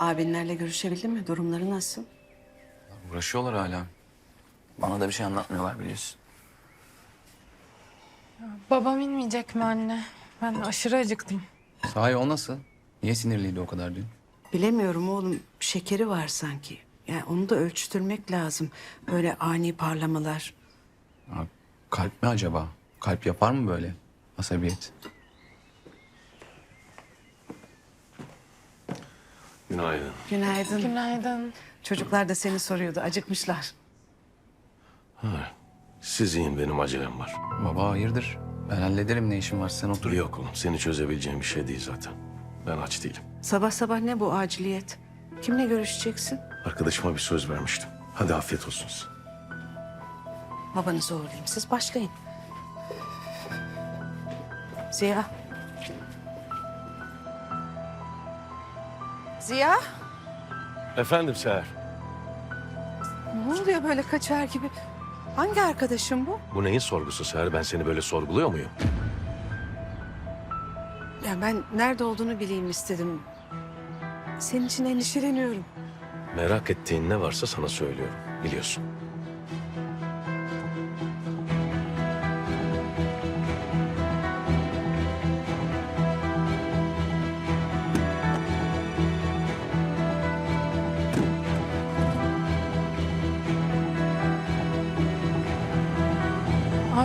Abinlerle görüşebildin mi? Durumları nasıl? Uğraşıyorlar hala. Bana da bir şey anlatmıyorlar biliyorsun. Babam inmeyecek mi anne? Ben aşırı acıktım. Sahi o nasıl? Niye sinirliydi o kadar dün? Bilemiyorum oğlum. Şekeri var sanki. Yani onu da ölçtürmek lazım. Öyle ani parlamalar. Ha, kalp mi acaba? Kalp yapar mı böyle? Asabiyet. Günaydın. Günaydın. Günaydın. Çocuklar da seni soruyordu. Acıkmışlar. Siz yiyin benim acelem var. Baba hayırdır? Ben hallederim ne işin var sen otur. Yok oğlum seni çözebileceğim bir şey değil zaten. Ben aç değilim. Sabah sabah ne bu aciliyet? Kimle görüşeceksin? Arkadaşıma bir söz vermiştim. Hadi afiyet olsun size. Babanızı uğurlayayım. Siz başlayın. Ziya. Ziya. Efendim Seher. Ne oluyor böyle kaçar gibi? Hangi arkadaşım bu? Bu neyin sorgusu Seher? Ben seni böyle sorguluyor muyum? Ya ben nerede olduğunu bileyim istedim. Senin için endişeleniyorum. Merak ettiğin ne varsa sana söylüyorum. Biliyorsun.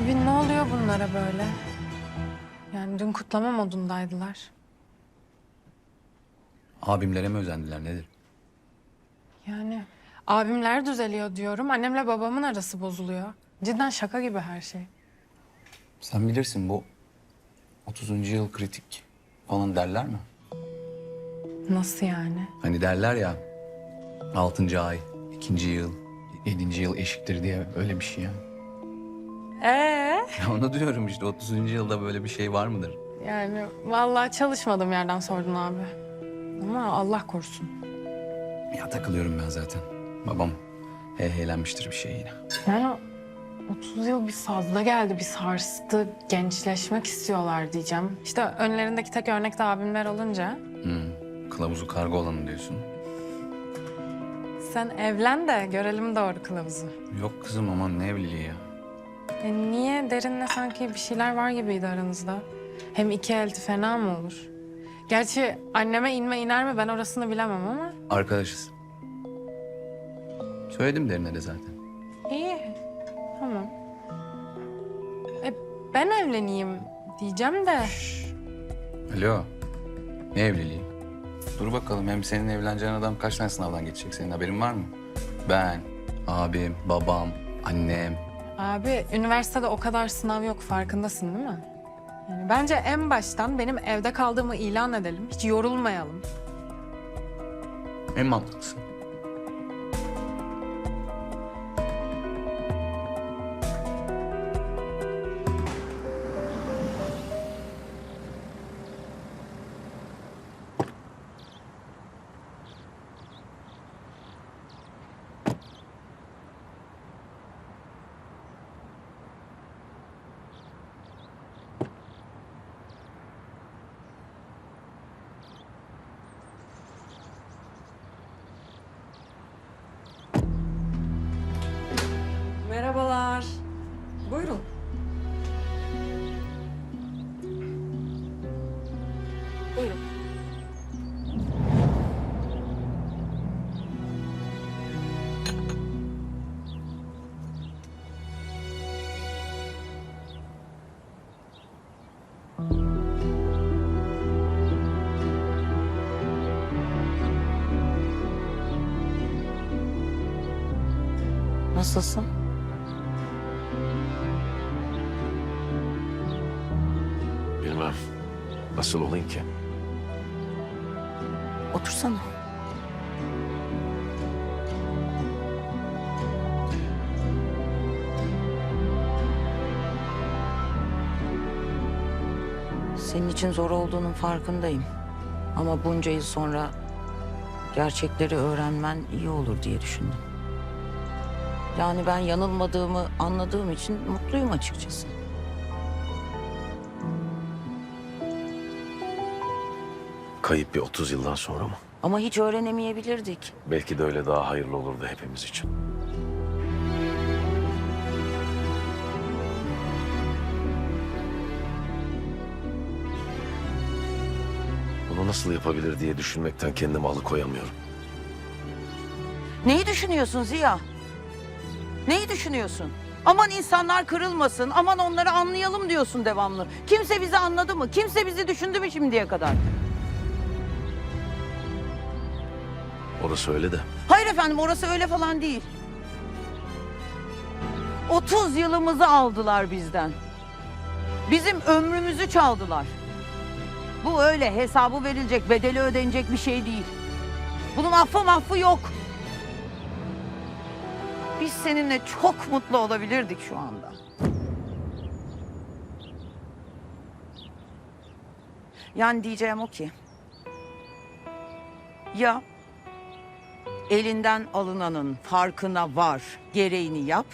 Abi ne oluyor bunlara böyle? Yani dün kutlama modundaydılar. Abimlere mi özendiler nedir? Yani abimler düzeliyor diyorum. Annemle babamın arası bozuluyor. Cidden şaka gibi her şey. Sen bilirsin bu 30. yıl kritik falan derler mi? Nasıl yani? Hani derler ya 6. ay, 2. yıl, 7. yıl eşittir diye öyle bir şey yani. Ee? Onu diyorum işte 30. yılda böyle bir şey var mıdır? Yani vallahi çalışmadım yerden sordun abi. Ama Allah korusun. Ya takılıyorum ben zaten. Babam heyheylenmiştir bir şey yine. Yani 30 yıl bir fazla geldi, bir sarstı. Gençleşmek istiyorlar diyeceğim. İşte önlerindeki tek örnek de abimler olunca. Hmm. Kılavuzu kargo olanı diyorsun. Sen evlen de görelim doğru kılavuzu. Yok kızım aman ne evliliği ya. E niye derinle sanki bir şeyler var gibiydi aranızda? Hem iki elti fena mı olur? Gerçi anneme inme iner mi ben orasını bilemem ama. Arkadaşız. Söyledim derine de zaten. iyi. Tamam. E ben evleneyim diyeceğim de. Alo. Ne evliliği? Dur bakalım hem senin evleneceğin adam kaç tane sınavdan geçecek senin haberin var mı? Ben, abim, babam, annem. Abi üniversitede o kadar sınav yok farkındasın değil mi? Yani bence en baştan benim evde kaldığımı ilan edelim. Hiç yorulmayalım. En mantıklısı. Nasılsın? Bilmem. Nasıl olayım ki? Otursana. Senin için zor olduğunun farkındayım. Ama bunca yıl sonra gerçekleri öğrenmen iyi olur diye düşündüm. Yani ben yanılmadığımı anladığım için mutluyum açıkçası. Kayıp bir 30 yıldan sonra mı? Ama hiç öğrenemeyebilirdik. Belki de öyle daha hayırlı olurdu hepimiz için. Bunu nasıl yapabilir diye düşünmekten kendimi alıkoyamıyorum. Neyi düşünüyorsun Ziya? Neyi düşünüyorsun? Aman insanlar kırılmasın, aman onları anlayalım diyorsun devamlı. Kimse bizi anladı mı? Kimse bizi düşündü mü şimdiye kadar? Orası öyle de. Hayır efendim orası öyle falan değil. 30 yılımızı aldılar bizden. Bizim ömrümüzü çaldılar. Bu öyle hesabı verilecek, bedeli ödenecek bir şey değil. Bunun affı mahfı yok. Biz seninle çok mutlu olabilirdik şu anda. Yani diyeceğim o ki... Ya elinden alınanın farkına var, gereğini yap.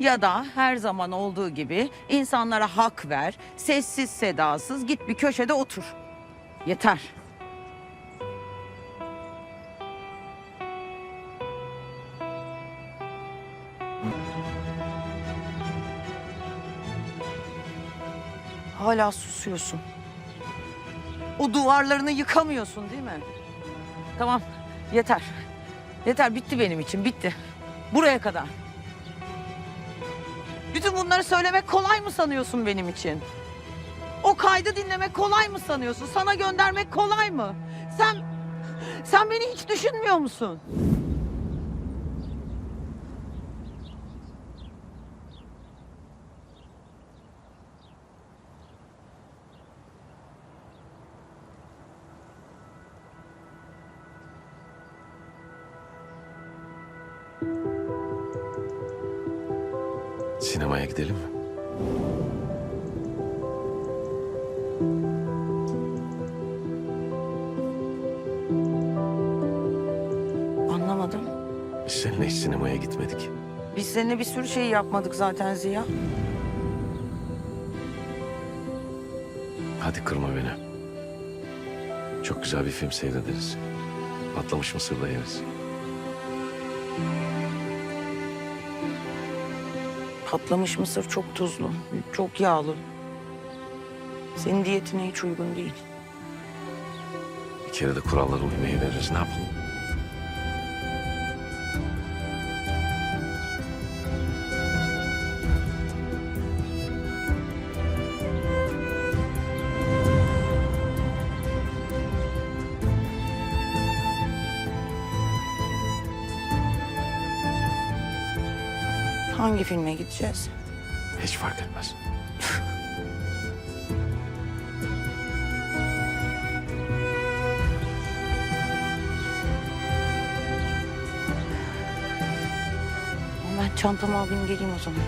Ya da her zaman olduğu gibi insanlara hak ver, sessiz sedasız git bir köşede otur. Yeter. Hala susuyorsun. O duvarlarını yıkamıyorsun değil mi? Tamam, yeter. Yeter, bitti benim için, bitti. Buraya kadar. Bütün bunları söylemek kolay mı sanıyorsun benim için? O kaydı dinlemek kolay mı sanıyorsun? Sana göndermek kolay mı? Sen, sen beni hiç düşünmüyor musun? Sinemaya gidelim mi? Anlamadım. Biz seninle hiç sinemaya gitmedik. Biz seninle bir sürü şey yapmadık zaten Ziya. Hadi kırma beni. Çok güzel bir film seyrederiz. Patlamış mısır da yeriz. Patlamış mısır çok tuzlu, çok yağlı. Senin diyetine hiç uygun değil. Bir kere de kurallara uymayı veririz. Ne yapalım? Hangi filme gideceğiz? Hiç fark etmez. Ben çantamı alayım geleyim o zaman.